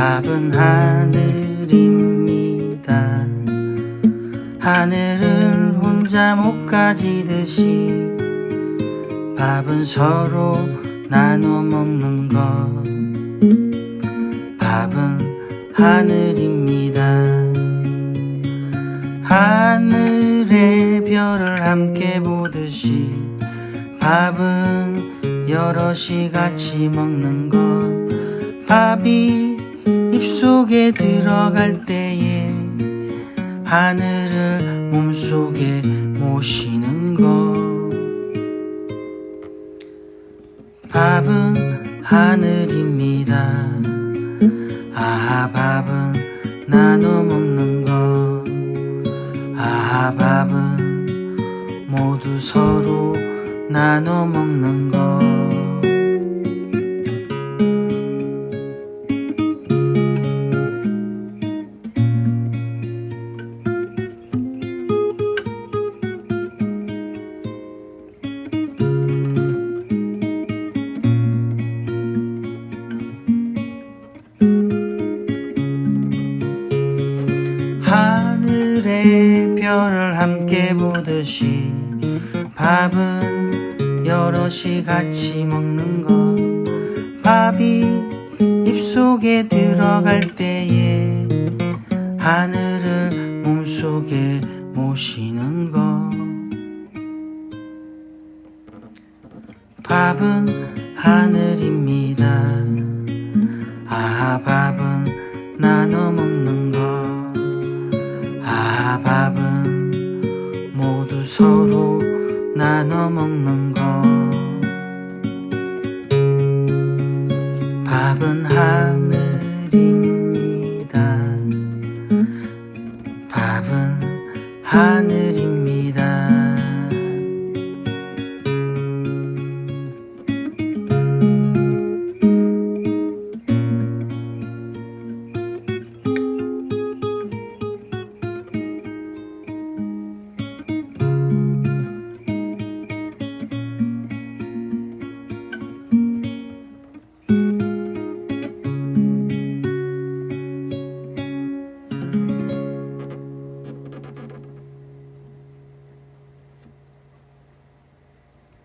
밥은 하늘입니다. 하늘을 혼자 못 가지듯이 밥은 서로 나눠 먹는 것. 밥은 하늘입니다. 하늘의 별을 함께 보듯이 밥은 여럿이 같이 먹는 것. 밥이 입 속에 들어갈 때에 하늘을 몸속에 모시는 것. 밥은 하늘입니다. 아하 밥은 나눠 먹는 것. 아하 밥은 모두 서로 나눠 먹는 것. 하늘의 별을 함께 보듯이 밥은 여럿이 같이 먹는 것. 밥이 입속에 들어갈 때에 하늘을 몸속에 모시는 것. 밥은 하늘입니다. 아 밥은 나눠 먹는 나눠 먹는 것 밥은 하늘입니다. 밥은 하늘입니다